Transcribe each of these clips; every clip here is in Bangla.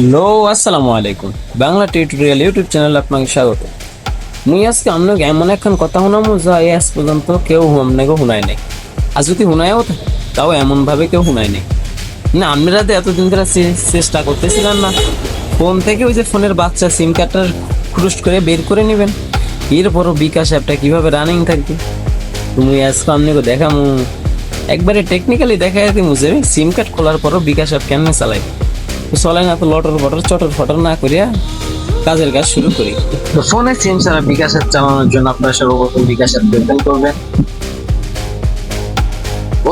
হ্যালো আসসালামু আলাইকুম বাংলা টিউটোরিয়াল ইউটিউব চ্যানেল আপনাকে স্বাগত। মুই আজকে আপনাকে এমন একখান কথা শুনামু যা আজ পর্যন্ত কেউ আপনাকে শুনায় নাই। আর যদি শুনায়ও তাও এমনভাবে কেউ শুনায় নাই। না, আপনারা তো এতদিন ধরে চেষ্টা করতেছিলেন না। ফোন থেকে ওই যে ফোনের বাচ্চা সিম কার্ডটা ক্রুশ করে বের করে নেবেন। এরপরও বিকাশ অ্যাপটা কীভাবে রানিং থাকবে? তুমি আজকে আপনাকে দেখামু একবারে টেকনিক্যালি দেখা যেতে মুছে সিম কার্ড খোলার পরও বিকাশ অ্যাপ কেমনে চালাই তো চলে না তো লটর বটর চটর ফটর না করিয়া কাজের কাজ শুরু করি। তো ফোনে সিম ছাড়া বিকাশ অ্যাপ চালানোর জন্য আপনারা সর্বপ্রথম বিকাশ অ্যাপ ওপেন করবেন।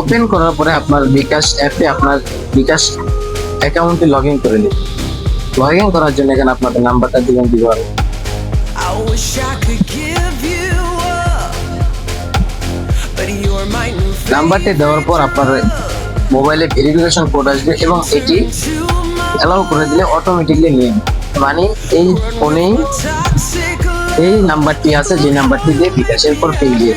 ওপেন করার পরে আপনার বিকাশ অ্যাপে আপনার বিকাশ অ্যাকাউন্টে লগ ইন করে দিন লগ ইন করার জন্য এখানে আপনাদের নাম্বারটা দিবেন new নাম্বারটি দেওয়ার পর আপনার মোবাইলে ভেরিফিকেশন কোড আসবে এবং এটি অ্যালাউ করে দিলে অটোমেটিকলি নিয়ে মানে এই ফোনেই এই নাম্বারটি আছে, যে নাম্বারটি দিয়ে বিকাশের পর পেয়ে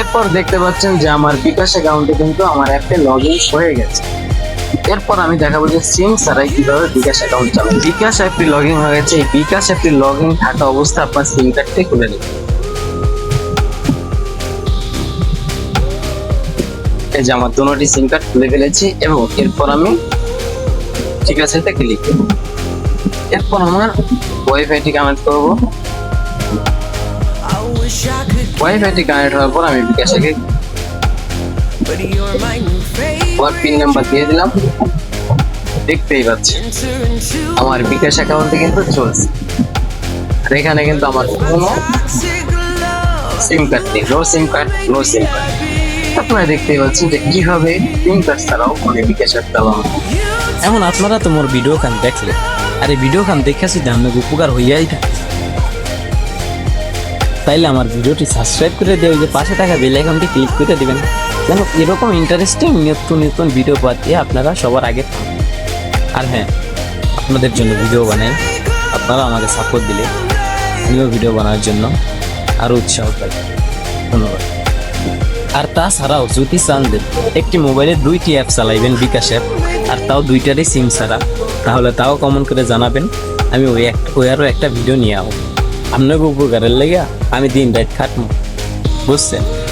এরপর দেখতে পাচ্ছেন যে আমার বিকাশ অ্যাকাউন্টে কিন্তু আমার অ্যাপে লগ ইন হয়ে গেছে। এরপর আমি দেখাবো যে সিম ছাড়াই কীভাবে বিকাশ অ্যাকাউন্ট চালাবো বিকাশ অ্যাপটি লগ ইন হয়ে গেছে। এই বিকাশ অ্যাপটি লগ ইন থাকা অবস্থা আপনার সিম কার্ডটি খুলে নেবেন এই যে আমার দুটি সিম কার্ড খুলে ফেলেছি এবং এরপর আমি ঠিক আছে এটা ক্লিক করব। এরপর আমার ওয়াইফাইটি কানেক্ট করব। ওয়াইফাইটি কানেক্ট হওয়ার পর আমি you're আমার পিন. নাম্বার দিয়ে দিলাম। দেখতেই পাচ্ছি, আমার বিকাশ অ্যাকাউন্টে কিন্তু চলছে। আর এখানে কিন্তু আমার কোনো সিম কার্ড নেই। No SIM card no SIM card আপনারা দেখতেই পাচ্ছেন যে কীভাবে এমন আপনারা তো মোর ভিডিও খান দেখলে। আর এই ভিডিও খান দেখে যদি আপনাকে উপকার হইয়াই থাকে। তাইলে আমার ভিডিওটি সাবস্ক্রাইব করে দিয়ে যে পাশে থাকা বেল আইকনটি ক্লিক করে দেবেন। যেন এরকম ইন্টারেস্টিং নিত্য নতুন ভিডিও পাতে আপনারা সবার আগে। আর হ্যাঁ আপনাদের জন্য ভিডিও বানাই। আপনারা আমাকে সাপোর্ট দিলে। আমিও ভিডিও বানানোর জন্য আরও উৎসাহ পাই। ধন্যবাদ। আর তাছাড়াও যদি চান একটি মোবাইলে দুইটি অ্যাপ চালাইবেন বিকাশ অ্যাপ আর তাও দুইটারই সিম ছাড়া। তাহলে তাও কমন করে জানাবেন, আমি ওই এক, ওই আরও একটা ভিডিও নিয়ে আসব আপনাকে উপকারের লেগে আমি দিন রাত খাটবো বুঝছেন?